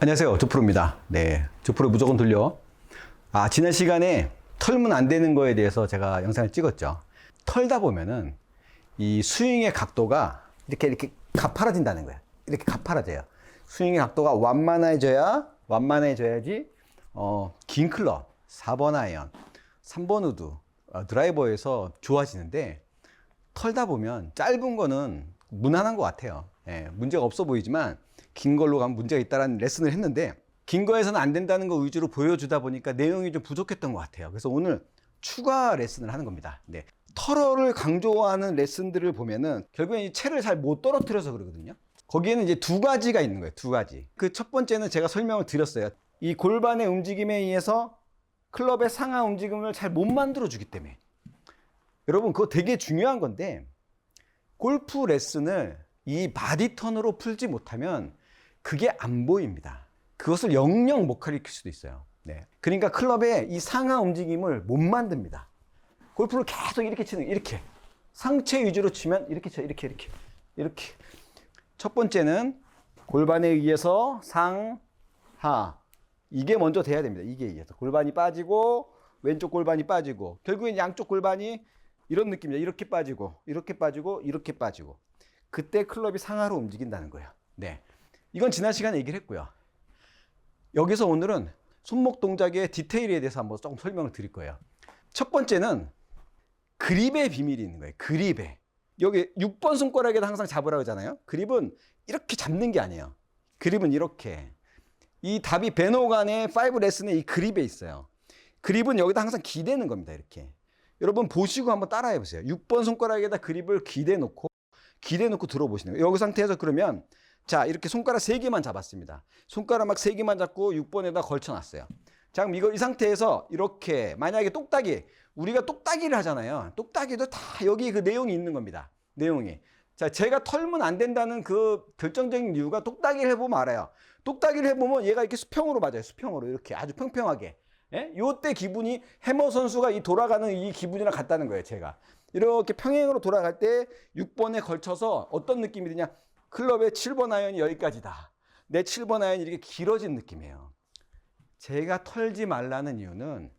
안녕하세요. 조프로입니다. 네. 조프로 무조건 돌려. 아, 지난 시간에 털면 안 되는 거에 대해서 제가 영상을 찍었죠. 털다 보면은 이 스윙의 각도가 이렇게 이렇게 가파라진다는 거예요. 이렇게 가파라져요. 스윙의 각도가 완만해져야, 완만해져야지, 어, 긴 클럽, 4번 아이언, 3번 우드, 어, 드라이버에서 좋아지는데 털다 보면 짧은 거는 무난한 것 같아요. 예, 문제가 없어 보이지만 긴 걸로 가면 문제가 있다라는 레슨을 했는데 긴 거에서는 안 된다는 거 위주로 보여주다 보니까 내용이 좀 부족했던 것 같아요. 그래서 오늘 추가 레슨을 하는 겁니다. 네. 털어를 강조하는 레슨들을 보면은 결국엔 이 채를 잘 못 떨어뜨려서 그러거든요. 거기에는 이제 두 가지가 있는 거예요. 두 가지. 그 첫 번째는 제가 설명을 드렸어요. 이 골반의 움직임에 의해서 클럽의 상하 움직임을 잘 못 만들어 주기 때문에. 여러분, 그거 되게 중요한 건데, 골프 레슨을 이 바디 턴으로 풀지 못하면 그게 안 보입니다. 그것을 영영 못 가리킬 수도 있어요. 네. 그러니까 클럽의 이 상하 움직임을 못 만듭니다. 골프를 계속 이렇게 치는, 이렇게. 상체 위주로 치면 이렇게 쳐, 이렇게, 이렇게. 이렇게. 첫 번째는 골반에 의해서 상, 하. 이게 먼저 돼야 됩니다. 이게 의해서. 골반이 빠지고, 왼쪽 골반이 빠지고, 결국엔 양쪽 골반이 이런 느낌이죠. 이렇게 빠지고, 이렇게 빠지고, 이렇게 빠지고. 그때 클럽이 상하로 움직인다는 거예요. 네. 이건 지난 시간에 얘기를 했고요. 여기서 오늘은 손목 동작의 디테일에 대해서 한번 조금 설명을 드릴 거예요. 첫 번째는 그립의 비밀이 있는 거예요. 그립에. 여기 6번 손가락에다 항상 잡으라고 하잖아요. 그립은 이렇게 잡는 게 아니에요. 그립은 이렇게. 이 답이 베노간의 5 레슨에 이 그립에 있어요. 그립은 여기다 항상 기대는 겁니다. 이렇게. 여러분 보시고 한번 따라해 보세요. 6번 손가락에다 그립을 기대 놓고 기대 놓고 들어보시는 거예요. 여기 상태에서 그러면 자, 이렇게 손가락 3개만 잡았습니다. 손가락 막 3개만 잡고 6번에다 걸쳐 놨어요. 자, 그럼 이거 이 상태에서 이렇게 만약에 똑딱이 우리가 똑딱이를 하잖아요. 똑딱이도 다 여기 그 내용이 있는 겁니다. 내용이. 자, 제가 털면 안 된다는 그 결정적인 이유가 똑딱이를 해보면 알아요. 똑딱이를 해보면 얘가 이렇게 수평으로 맞아요. 수평으로 이렇게 아주 평평하게. 예? 요때 기분이 해머 선수가 이 돌아가는 이 기분이랑 같다는 거예요, 제가. 이렇게 평행으로 돌아갈 때 6번에 걸쳐서 어떤 느낌이 드냐? 클럽의 7번 아이언이 여기까지다. 내 7번 아이언이 이렇게 길어진 느낌이에요. 제가 털지 말라는 이유는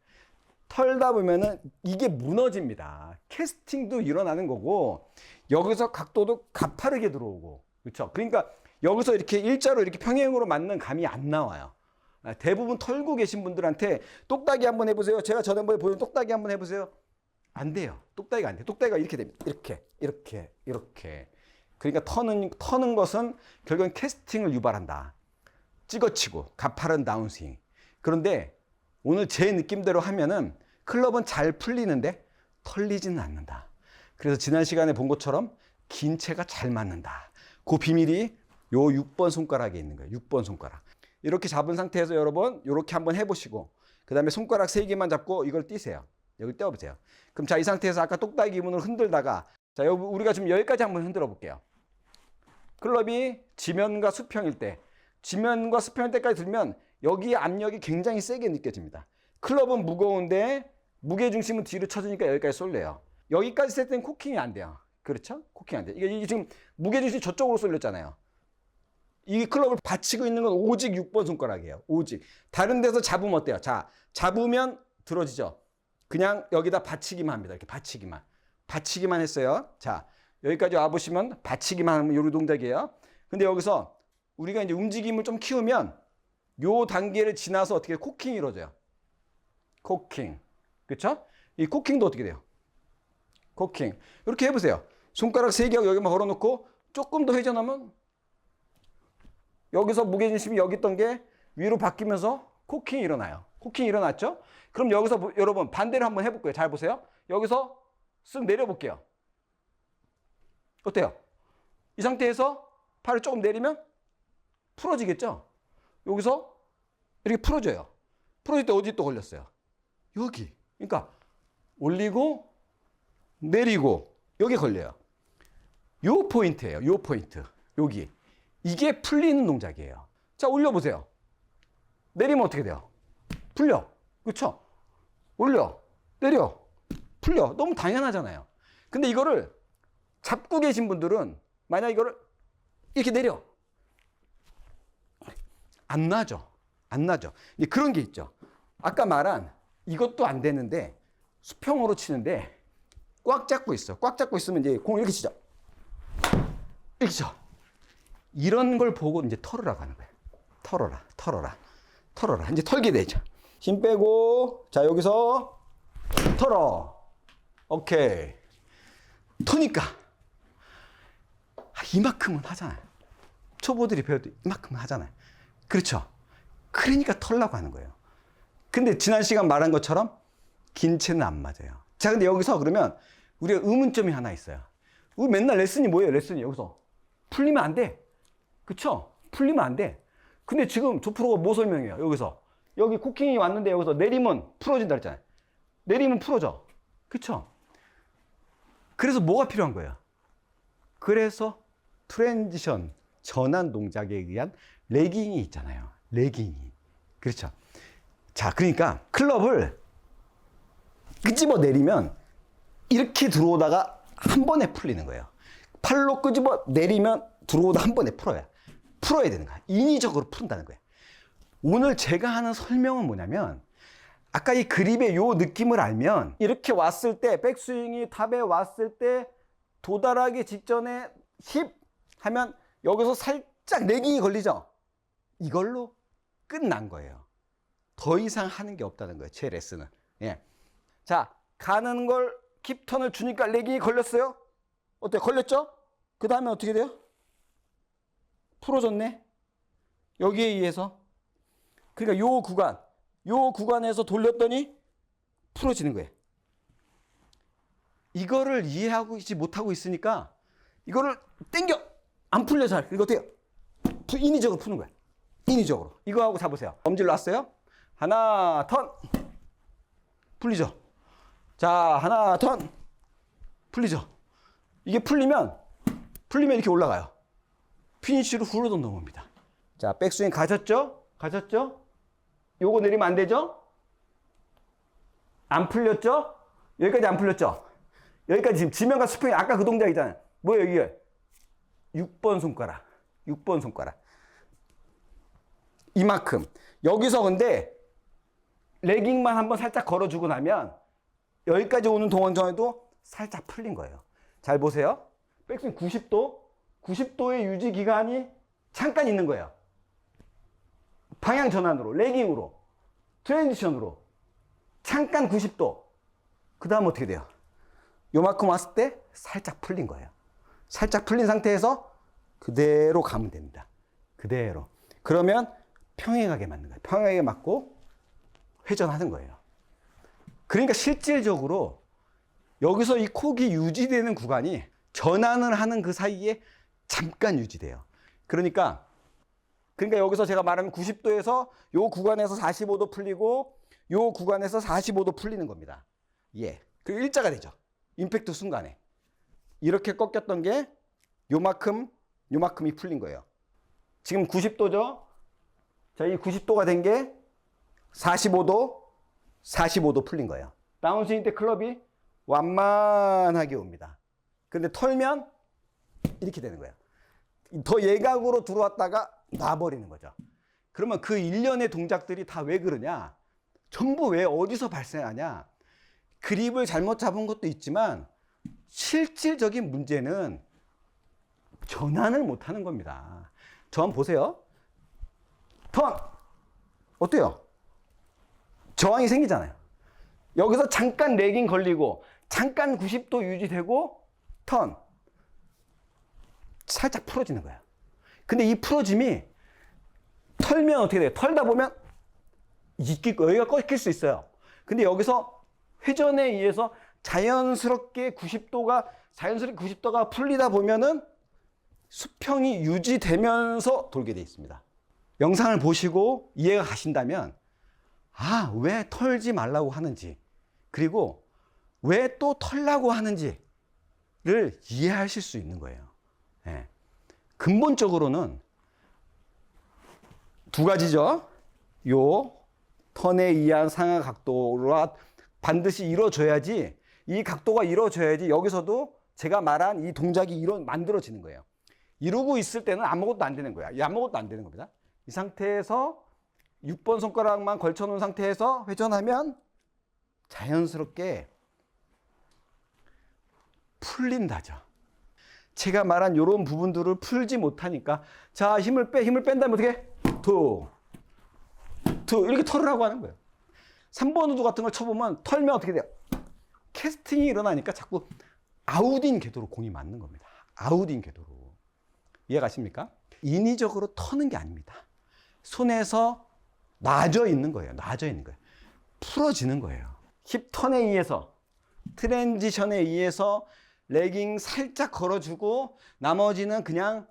털다 보면은 이게 무너집니다. 캐스팅도 일어나는 거고 여기서 각도도 가파르게 들어오고 그렇죠. 그러니까 여기서 이렇게 일자로 이렇게 평행으로 맞는 감이 안 나와요. 아, 대부분 털고 계신 분들한테 똑딱이 한번 해보세요. 제가 전에 보여준 똑딱이 한번 해보세요. 안 돼요. 똑딱이가 안 돼. 똑딱이가 이렇게 됩니다. 이렇게, 이렇게, 이렇게. 그러니까 터는, 터는 것은 결국엔 캐스팅을 유발한다. 찍어치고, 가파른 다운스윙. 그런데 오늘 제 느낌대로 하면은 클럽은 잘 풀리는데 털리지는 않는다. 그래서 지난 시간에 본 것처럼 긴 채가 잘 맞는다. 그 비밀이 요 6번 손가락에 있는 거예요. 6번 손가락. 이렇게 잡은 상태에서 여러분, 이렇게 한번 해보시고, 그 다음에 손가락 3개만 잡고 이걸 띄세요. 여기 떼어보세요. 그럼 자, 이 상태에서 아까 똑딱이 기분을 흔들다가, 자, 우리가 지금 여기까지 한번 흔들어 볼게요. 클럽이 지면과 수평일 때, 지면과 수평일 때까지 들면 여기 압력이 굉장히 세게 느껴집니다. 클럽은 무거운데 무게중심은 뒤로 쳐주니까 여기까지 쏠려요. 여기까지 셀 때는 코킹이 안 돼요. 그렇죠? 코킹 안 돼. 이게, 이게 지금 무게중심이 저쪽으로 쏠렸잖아요. 이 클럽을 받치고 있는 건 오직 6번 손가락이에요. 오직. 다른 데서 잡으면 어때요? 자, 잡으면 들어지죠? 그냥 여기다 받치기만 합니다. 이렇게 받치기만. 받치기만 했어요. 자, 여기까지 와보시면 받치기만 하면 요런 동작이에요. 근데 여기서 우리가 이제 움직임을 좀 키우면 요 단계를 지나서 어떻게 코킹이 이루어져요. 코킹. 그쵸? 이 코킹도 어떻게 돼요? 코킹. 이렇게 해보세요. 손가락 세 개하고 여기만 걸어놓고 조금 더 회전하면 여기서 무게중심이 여기 있던 게 위로 바뀌면서 코킹이 일어나요. 코킹이 일어났죠? 그럼 여기서 보- 여러분 반대로 한번 해볼게요. 잘 보세요. 여기서 쓱 내려볼게요. 어때요? 이 상태에서 팔을 조금 내리면 풀어지겠죠? 여기서 이렇게 풀어져요. 풀어질 때 어디 또 걸렸어요? 여기. 그러니까 올리고 내리고 여기 걸려요. 요 포인트예요. 요 포인트. 여기. 이게 풀리는 동작이에요. 자, 올려 보세요. 내리면 어떻게 돼요? 풀려. 그쵸? 올려. 내려. 풀려. 너무 당연하잖아요. 근데 이거를 잡고 계신 분들은 만약 이거를 이렇게 내려. 안 나죠. 안 나죠. 그런 게 있죠. 아까 말한 이것도 안 되는데 수평으로 치는데 꽉 잡고 있어. 꽉 잡고 있으면 이제 공 이렇게 치죠. 이렇게 쳐. 이런 걸 보고 이제 털으라고 하는 거예요. 털어라, 털어라, 털어라. 이제 털게 되죠. 힘 빼고, 자, 여기서 털어. 오케이. 터니까. 아, 이만큼은 하잖아요. 초보들이 배워도 이만큼은 하잖아요. 그렇죠. 그러니까 털라고 하는 거예요. 근데 지난 시간 말한 것처럼 긴 채는 안 맞아요. 자, 근데 여기서 그러면 우리가 의문점이 하나 있어요. 우리 맨날 레슨이 뭐예요? 레슨이 여기서 풀리면 안 돼. 그쵸? 풀리면 안 돼. 근데 지금 조 프로가 뭐 설명해요? 여기서 여기 코킹이 왔는데 여기서 내리면 풀어진다 그랬잖아요. 내리면 풀어져. 그쵸? 그래서 뭐가 필요한 거예요? 그래서 트랜지션 전환 동작에 의한 레깅이 있잖아요. 레깅이. 그렇죠. 자, 그러니까 클럽을 끄집어 내리면 이렇게 들어오다가 한 번에 풀리는 거예요. 팔로 끄집어 내리면 들어오다 한 번에 풀어야. 풀어야 되는 거야. 인위적으로 푼다는 거야. 오늘 제가 하는 설명은 뭐냐면 아까 이 그립의 요 느낌을 알면 이렇게 왔을 때 백스윙이 탑에 왔을 때 도달하기 직전에 힙 하면 여기서 살짝 내깅이 걸리죠. 이걸로 끝난 거예요. 더 이상 하는 게 없다는 거예요. 제 레슨은. 예. 자, 가는 걸 킵턴을 주니까 레깅이 걸렸어요? 어때요? 걸렸죠? 그 다음에 어떻게 돼요? 풀어졌네? 여기에 의해서. 그러니까 요 구간, 요 구간에서 돌렸더니 풀어지는 거예요. 이거를 이해하고 있지 못하고 있으니까 이거를 땡겨! 안 풀려 잘. 이거 어때요? 푸- 인위적으로 푸는 거야. 인위적으로. 이거 하고 잡으세요. 엄지를 놨어요. 하나, 턴. 풀리죠? 자, 하나, 턴. 풀리죠? 이게 풀리면, 풀리면 이렇게 올라가요. 피니쉬로 후루덩 넘어옵니다. 자, 백스윙 가셨죠? 가셨죠? 요거 내리면 안 되죠? 안 풀렸죠? 여기까지 안 풀렸죠? 여기까지 지금 지면과 수평이 아까 그 동작이잖아요. 뭐예요, 이게? 6번 손가락. 6번 손가락. 이만큼. 여기서 근데 레깅만 한번 살짝 걸어주고 나면 여기까지 오는 동안 전에도 살짝 풀린 거예요. 잘 보세요. 백스윙 90도, 90도의 유지 기간이 잠깐 있는 거예요. 방향 전환으로, 레깅으로, 트랜지션으로 잠깐 90도. 그 다음 어떻게 돼요? 요만큼 왔을 때 살짝 풀린 거예요. 살짝 풀린 상태에서 그대로 가면 됩니다. 그대로. 그러면 평행하게 맞는 거예요. 평행하게 맞고 회전하는 거예요. 그러니까 실질적으로 여기서 이 콕이 유지되는 구간이 전환을 하는 그 사이에 잠깐 유지돼요. 그러니까 그러니까 여기서 제가 말하면 90도에서 요 구간에서 45도 풀리고 요 구간에서 45도 풀리는 겁니다. 예. 그 일자가 되죠. 임팩트 순간에. 이렇게 꺾였던 게 요만큼 요만큼이 풀린 거예요. 지금 90도죠. 자, 이 90도가 된 게 45도 45도 풀린 거예요. 다운스윙 때 클럽이 완만하게 옵니다. 근데 털면 이렇게 되는 거예요. 더 예각으로 들어왔다가 놔버리는 거죠. 그러면 그 일련의 동작들이 다 왜 그러냐? 전부 왜 어디서 발생하냐? 그립을 잘못 잡은 것도 있지만 실질적인 문제는 전환을 못 하는 겁니다. 저 한번 보세요. 턴! 어때요? 저항이 생기잖아요. 여기서 잠깐 레깅 걸리고, 잠깐 90도 유지되고, 턴. 살짝 풀어지는 거야. 근데 이 풀어짐이 털면 어떻게 돼요? 털다 보면 여기가 꺾일 수 있어요. 근데 여기서 회전에 의해서 자연스럽게 90도가, 자연스럽게 90도가 풀리다 보면은 수평이 유지되면서 돌게 되어 있습니다. 영상을 보시고 이해가 가신다면, 아, 왜 털지 말라고 하는지, 그리고 왜 또 털라고 하는지를 이해하실 수 있는 거예요. 예. 근본적으로는 두 가지죠. 요 턴에 의한 상하 각도가 반드시 이루어져야지 이 각도가 이루어져야지 여기서도 제가 말한 이 동작이 이런 만들어지는 거예요. 이러고 있을 때는 아무것도 안 되는 거야. 이 아무것도 안 되는 겁니다. 이 상태에서 6번 손가락만 걸쳐 놓은 상태에서 회전하면 자연스럽게 풀린다죠. 제가 말한 이런 부분들을 풀지 못하니까 자 힘을 빼 힘을 뺀 다음에 어떻게 투, 투 이렇게 털을 하고 하는 거예요. 3번 우드 같은 걸 쳐보면 털면 어떻게 돼요? 캐스팅이 일어나니까 자꾸 아웃인 궤도로 공이 맞는 겁니다. 아웃인 궤도로. 이해 가십니까? 인위적으로 터는 게 아닙니다. 손에서 놔져 있는 거예요. 놔져 있는 거예요. 풀어지는 거예요. 힙 턴에 의해서, 트랜지션에 의해서 레깅 살짝 걸어주고 나머지는 그냥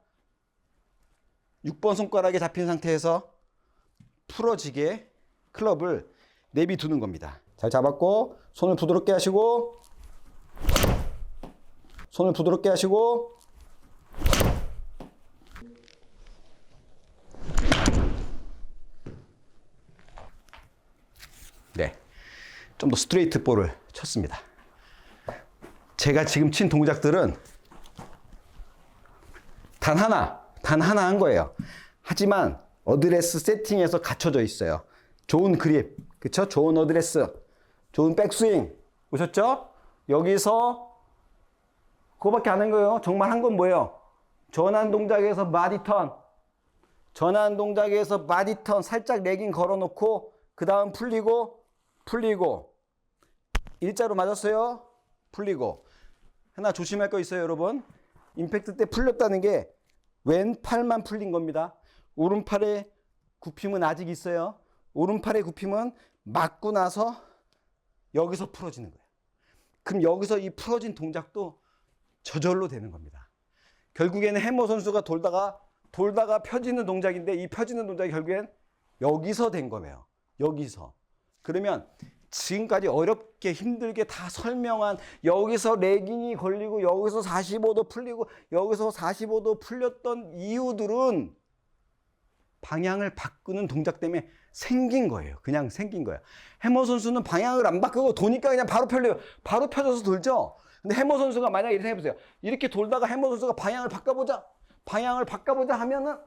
6번 손가락에 잡힌 상태에서 풀어지게 클럽을 내비두는 겁니다. 잘 잡았고 손을 부드럽게 하시고 손을 부드럽게 하시고 네. 좀 더 스트레이트 볼을 쳤습니다. 제가 지금 친 동작들은 단 하나, 단 하나 한 거예요. 하지만 어드레스 세팅에서 갖춰져 있어요. 좋은 그립, 그쵸? 좋은 어드레스, 좋은 백스윙. 보셨죠? 여기서 그거밖에 안 한 거예요. 정말 한 건 뭐예요? 전환 동작에서 바디 턴. 전환 동작에서 바디 턴 살짝 레깅 걸어 놓고 그 다음 풀리고 풀리고 일자로 맞았어요. 풀리고 하나 조심할 거 있어요, 여러분. 임팩트 때 풀렸다는 게 왼팔만 풀린 겁니다. 오른팔의 굽힘은 아직 있어요. 오른팔의 굽힘은 맞고 나서 여기서 풀어지는 거예요. 그럼 여기서 이 풀어진 동작도 저절로 되는 겁니다. 결국에는 해머 선수가 돌다가 돌다가 펴지는 동작인데 이 펴지는 동작이 결국엔 여기서 된 거예요. 여기서. 그러면 지금까지 어렵게 힘들게 다 설명한 여기서 레깅이 걸리고 여기서 45도 풀리고 여기서 45도 풀렸던 이유들은 방향을 바꾸는 동작 때문에 생긴 거예요. 그냥 생긴 거예요. 해머 선수는 방향을 안 바꾸고 도니까 그냥 바로 펴려요. 바로 펴져서 돌죠. 근데 해머 선수가 만약에 이렇게 해보세요. 이렇게 돌다가 해머 선수가 방향을 바꿔보자. 방향을 바꿔보자 하면은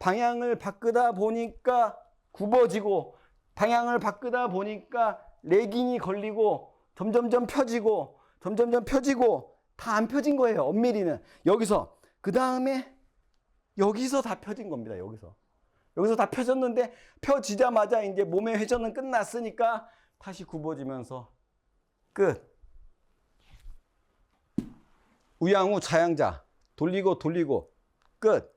방향을 바꾸다 보니까 굽어지고 방향을 바꾸다 보니까 레깅이 걸리고 점점점 펴지고 점점점 펴지고 다 안 펴진 거예요. 엄밀히는 여기서 그 다음에 여기서 다 펴진 겁니다. 여기서 여기서 다 펴졌는데 펴지자마자 이제 몸의 회전은 끝났으니까 다시 굽어지면서 끝. 우양우 자양자 돌리고 돌리고 끝.